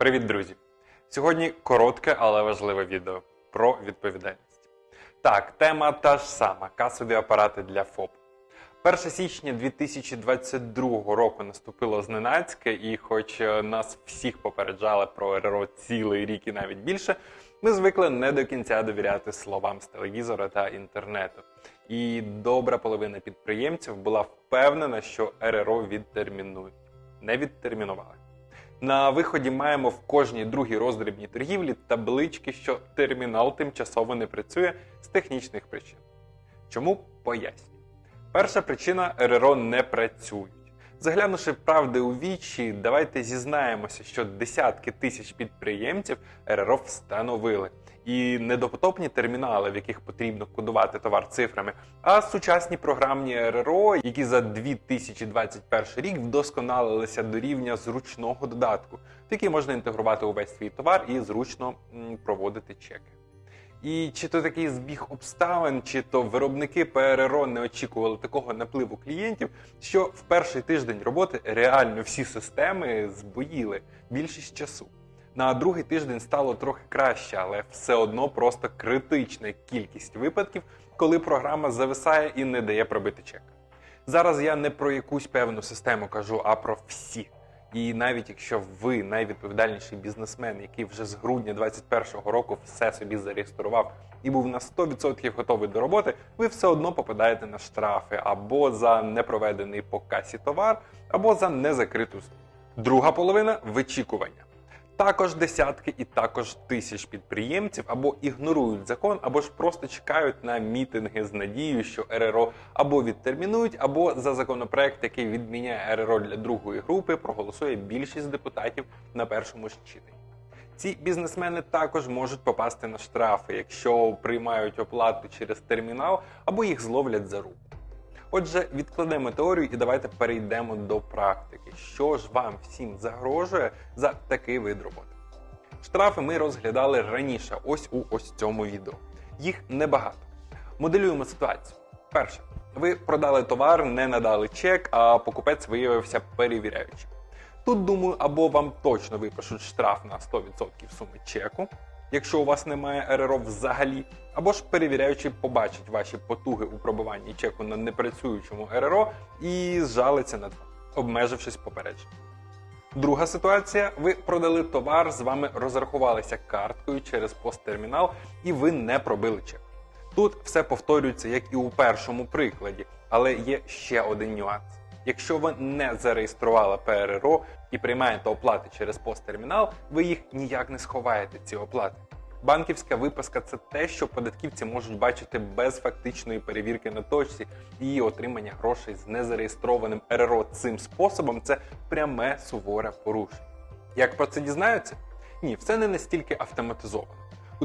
Привіт, друзі! Сьогодні коротке, але важливе відео про відповідальність. Так, тема та ж сама: касові апарати для ФОП. 1 січня 2022 року наступило зненацьке, і хоч е, нас всіх попереджали про РРО цілий рік і навіть більше, ми звикли не до кінця довіряти словам з телевізора та інтернету. І добра половина підприємців була впевнена, що РРО відтермінують. Не відтермінували. На виході маємо в кожній другій роздрібній торгівлі таблички, що термінал тимчасово не працює з технічних причин. Чому поясню? Перша причина РРО не працюють. Заглянувши правди у вічі, давайте зізнаємося, що десятки тисяч підприємців РРО встановили. І не допотопні термінали, в яких потрібно кодувати товар цифрами, а сучасні програмні РРО, які за 2021 рік вдосконалилися до рівня зручного додатку, в який можна інтегрувати увесь свій товар і зручно проводити чеки. І чи то такий збіг обставин, чи то виробники ПРРО не очікували такого напливу клієнтів, що в перший тиждень роботи реально всі системи збоїли більшість часу. На другий тиждень стало трохи краще, але все одно просто критична кількість випадків, коли програма зависає і не дає пробити чек. Зараз я не про якусь певну систему кажу, а про всі. І навіть якщо ви найвідповідальніший бізнесмен, який вже з грудня 2021 року все собі зареєстрував і був на 100% готовий до роботи, ви все одно попадаєте на штрафи або за непроведений по касі товар, або за незакриту. Друга половина вичікування. Також десятки і також тисяч підприємців або ігнорують закон, або ж просто чекають на мітинги з надією, що РРО або відтермінують, або за законопроект, який відміняє РРО для другої групи, проголосує більшість депутатів на першому ж читанні. Ці бізнесмени також можуть попасти на штрафи, якщо приймають оплату через термінал або їх зловлять за руку. Отже, відкладемо теорію і давайте перейдемо до практики. Що ж вам всім загрожує за такий вид роботи? Штрафи ми розглядали раніше, ось у ось цьому відео. Їх небагато. Моделюємо ситуацію. Перше, ви продали товар, не надали чек, а покупець виявився перевіряючим. Тут, думаю, або вам точно випишуть штраф на 100% суми чеку, якщо у вас немає РРО взагалі, або ж перевіряючи, побачить ваші потуги у пробиванні чеку на непрацюючому РРО і зжалиться над вами, обмежившись попередженням. Друга ситуація: ви продали товар, з вами розрахувалися карткою через посттермінал, і ви не пробили чек. Тут все повторюється, як і у першому прикладі, але є ще один нюанс. Якщо ви не зареєстрували ПРРО і приймаєте оплати через посттермінал, ви їх ніяк не сховаєте, ці оплати. Банківська виписка це те, що податківці можуть бачити без фактичної перевірки на точці, і отримання грошей з незареєстрованим РРО цим способом це пряме суворе порушення. Як про це дізнаються? Ні, все не настільки автоматизовано. У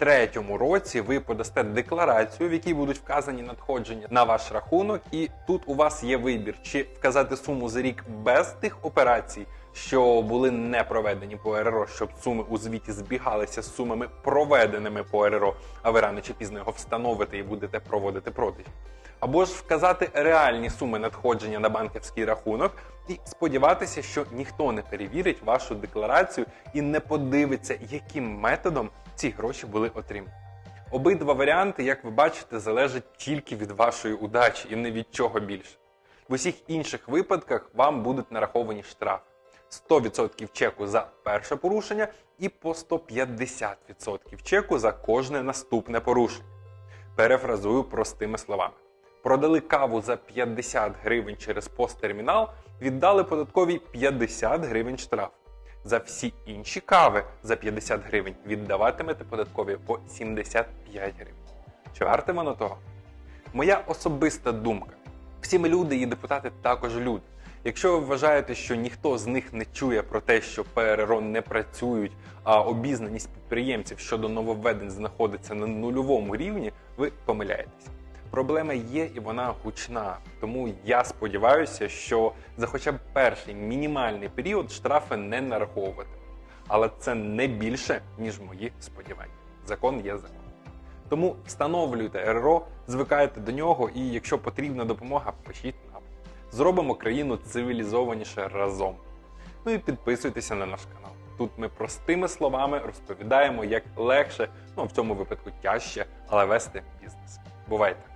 2023 році ви подасте декларацію, в якій будуть вказані надходження на ваш рахунок, і тут у вас є вибір, чи вказати суму за рік без тих операцій, що були не проведені по РРО, щоб суми у звіті збігалися з сумами проведеними по РРО, а ви рано чи пізно його встановите і будете проводити продаж. Або ж вказати реальні суми надходження на банківський рахунок і сподіватися, що ніхто не перевірить вашу декларацію і не подивиться, яким методом ці гроші були отримані. Обидва варіанти, як ви бачите, залежать тільки від вашої удачі і не від чого більше. В усіх інших випадках вам будуть нараховані штрафи. 100% чеку за перше порушення і по 150% чеку за кожне наступне порушення. Перефразую простими словами. Продали каву за 50 гривень через посттермінал, віддали податковій 50 гривень штраф. За всі інші кави за 50 гривень віддаватимете податкові по 75 гривень. Чи варте воно того? Моя особиста думка. Всі ми люди і депутати також люди. Якщо ви вважаєте, що ніхто з них не чує про те, що ПРРО не працюють, а обізнаність підприємців щодо нововведень знаходиться на нульовому рівні, ви помиляєтесь. Проблема є і вона гучна. Тому я сподіваюся, що за хоча б перший мінімальний період штрафи не нараховувати. Але це не більше, ніж мої сподівання. Закон є закон. Тому встановлюйте РРО, звикайте до нього, і якщо потрібна допомога, пишіть нам. Зробимо країну цивілізованіше разом. Ну і підписуйтеся на наш канал. Тут ми простими словами розповідаємо, як легше, ну в цьому випадку тяжче, але вести бізнес. Бувайте!